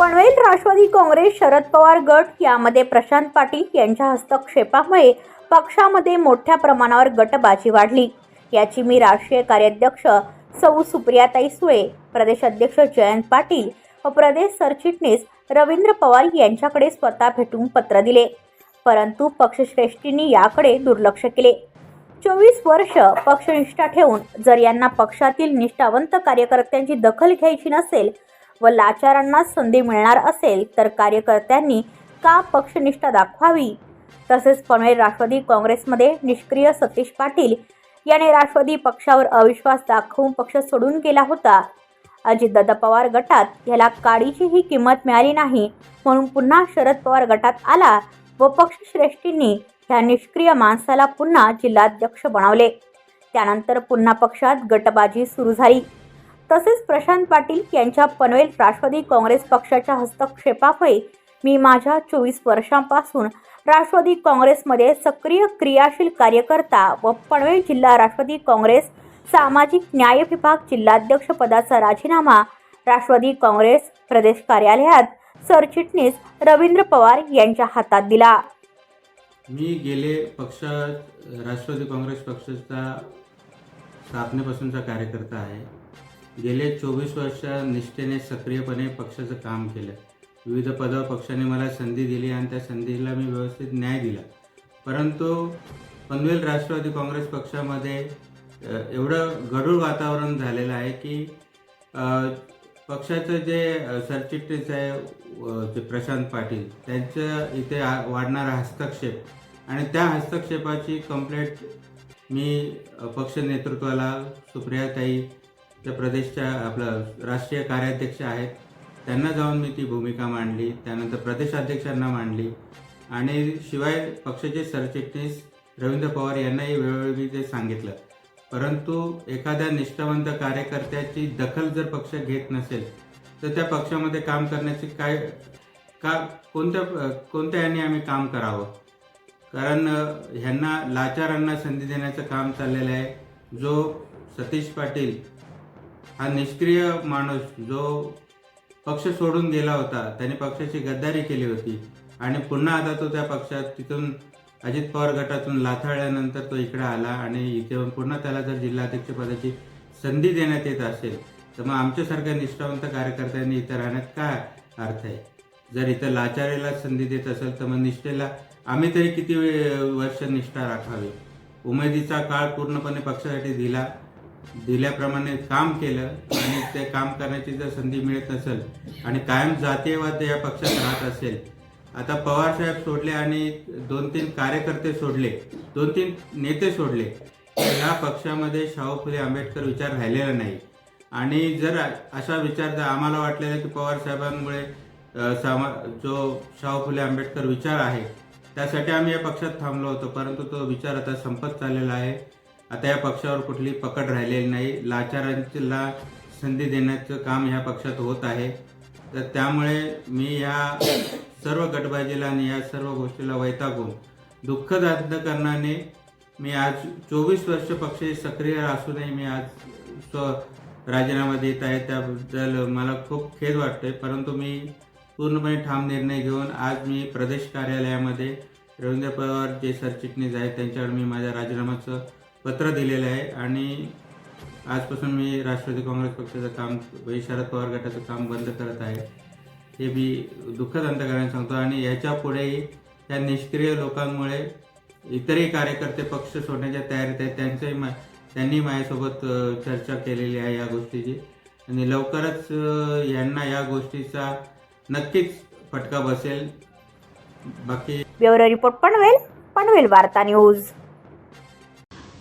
पनवेल राष्ट्रवादी काँग्रेस शरद पवार गट यामध्ये प्रशांत पाटील यांच्या हस्तक्षेपामुळे पक्षामध्ये मोठ्या प्रमाणावर गटबाजी वाढली. याची मी राष्ट्रीय कार्याध्यक्ष सौ सुप्रियाताई सुळे प्रदेश अध्यक्ष जयंत पाटील व प्रदेश सरचिटणीस रवींद्र पवार यांच्याकडे स्वतः भेटून पत्र दिले. परंतु पक्षश्रेष्ठींनी याकडे दुर्लक्ष केले. चोवीस वर्ष पक्षनिष्ठा ठेवून जर यांना पक्षातील निष्ठावंत कार्यकर्त्यांची दखल घ्यायची नसेल व लाचारांना संधी मिळणार असेल तर कार्यकर्त्यांनी का पक्षनिष्ठा दाखवावी? तसेच पनवेल राष्ट्रवादी काँग्रेसमध्ये निष्क्रिय सतीश पाटील याने राष्ट्रवादी पक्षावर अविश्वास दाखवून पक्ष सोडून गेला होता. अजितदादा पवार गटात ह्याला काडीचीही किंमत मिळाली नाही म्हणून पुन्हा शरद पवार गटात आला व पक्षश्रेष्ठींनी ह्या निष्क्रिय माणसाला पुन्हा जिल्हाध्यक्ष बनवले. त्यानंतर पुन्हा पक्षात गटबाजी सुरू झाली. तसेच प्रशांत पाटील यांच्या पनवेल राष्ट्रवादी काँग्रेस पक्षाच्या हस्तक्षेपामुळे मी माझ्या चोवीस वर्षांपासून राष्ट्रवादी काँग्रेसमध्ये सक्रिय क्रियाशील कार्यकर्ता व पनवेल जिल्हा राष्ट्रवादी काँग्रेस सामाजिक न्याय विभाग जिल्हाध्यक्ष पदाचा राजीनामा राष्ट्रवादी काँग्रेस प्रदेश कार्यालयात सरचिटणीस रवींद्र पवार यांच्या हातात दिला. मी गेले पक्ष राष्ट्रवादी काँग्रेस पक्षाचा स्थापनेपासूनचा कार्यकर्ता आहे. गेले चोवीस वर्ष निष्ठेने सक्रियपणे पक्षाचं काम केलं. विविध पदावर पक्षाने मला संधी दिली आणि त्या संधीला मी व्यवस्थित न्याय दिला. परंतु पनवेल राष्ट्रवादी काँग्रेस पक्षामध्ये एवढं गढूळ वातावरण झालेलं आहे की पक्षाचं जे सरचिटणीस आहे ते जे प्रशांत पाटील त्यांचं इथे आ- वाढणारा हस्तक्षेप आणि त्या हस्तक्षेपाची कंप्लेंट मी पक्ष नेतृत्वाला सुप्रियाताई त्या प्रदेशच्या आपलं राष्ट्रीय कार्याध्यक्ष आहेत. त्यांना जाऊन मी ती भूमिका मांडली. त्यानंतर प्रदेशाध्यक्षांना मांडली. आणि शिवाय पक्षाचे सरचिटणीस रवींद्र पवार यांनाही वेळोवेळी मी ते सांगितलं. परंतु एखाद्या निष्ठावंत कार्यकर्त्याची दखल जर पक्ष घेत नसेल तर त्या पक्षामध्ये काम करण्याची काय का कोणत्या कोणत्या याने आम्ही काम करावं? कारण ह्यांना लाचारांना संधी देण्याचं काम चाललेलं आहे. जो सतीश पाटील हा निष्क्रिय माणूस जो पक्ष सोडून गेला होता त्याने पक्षाची गद्दारी केली होती आणि पुन्हा आता तो त्या पक्षात तिथून अजित पवार गटातून लाथाळल्यानंतर तो इकडे आला आणि इथे पुन्हा त्याला जर जिल्हाध्यक्षपदाची संधी देण्यात येत असेल तर मग आमच्यासारख्या निष्ठावंत कार्यकर्त्यांनी इथं राहण्यात काय अर्थ आहे? जर इथं लाचारीला संधी देत असेल तर मग निष्ठेला आम्ही तरी किती वर्ष निष्ठा राखावी? उमेदीचा काळ पूर्णपणे पक्षासाठी दिला दिल्याप्रमाणे काम केलं आणि ते काम करण्याची जर संधी मिळत नसेल आणि कायम जातीयवाद या पक्षात राहत असेल आता पवार साहेब सोडले आणि दोन तीन कार्यकर्ते सोडले दोन तीन नेते सोडले तर ह्या पक्षामध्ये शाहू फुले आंबेडकर विचार राहिलेला नाही. आणि जर असा विचार जर आम्हाला वाटलेला की पवार साहेबांमुळे सामा जो शाहू फुले आंबेडकर विचार आहे त्यासाठी आम्ही या पक्षात थांबलो होतो परंतु तो विचार आता संपत चाललेला आहे. आता या पक्षावर कुठली पकड राहिलेली नाही. लाचारांला संधी देण्याचं काम ह्या पक्षात होत आहे. तर त्यामुळे मी या सर्व गटबाजीला आणि या सर्व गोष्टीला वैतागून दुःखद अंतकरणाने मी आज चोवीस वर्ष पक्ष सक्रिय असूनही मी आज स्व राजीनामा देत आहे. त्याबद्दल मला खूप खेद वाटतोय. परंतु मी पूर्णपणे ठाम निर्णय घेऊन आज मी प्रदेश कार्यालयामध्ये रवींद्र पवार जे सरचिटणीस आहेत त्यांच्याकडे मी माझ्या राजीनामाचं पत्र दिलेलं आहे आणि आजपासून मी राष्ट्रवादी काँग्रेस पक्षाचं काम शरद पवार गटाचं काम बंद करत आहे. हे मी दुःखद अंतकरणाने सांगतो आणि याच्या पुढेही त्या निष्क्रिय लोकांमुळे इतरही कार्यकर्ते पक्ष सोडण्याच्या तयारीत आहेत. त्यांचंही मा त्यांनी माझ्यासोबत चर्चा केलेली आहे या गोष्टीची. आणि लवकरच यांना या गोष्टीचा नक्कीच फटका बसेल. बाकी ब्युरो रिपोर्ट पनवेल पनवेल वार्ता न्यूज.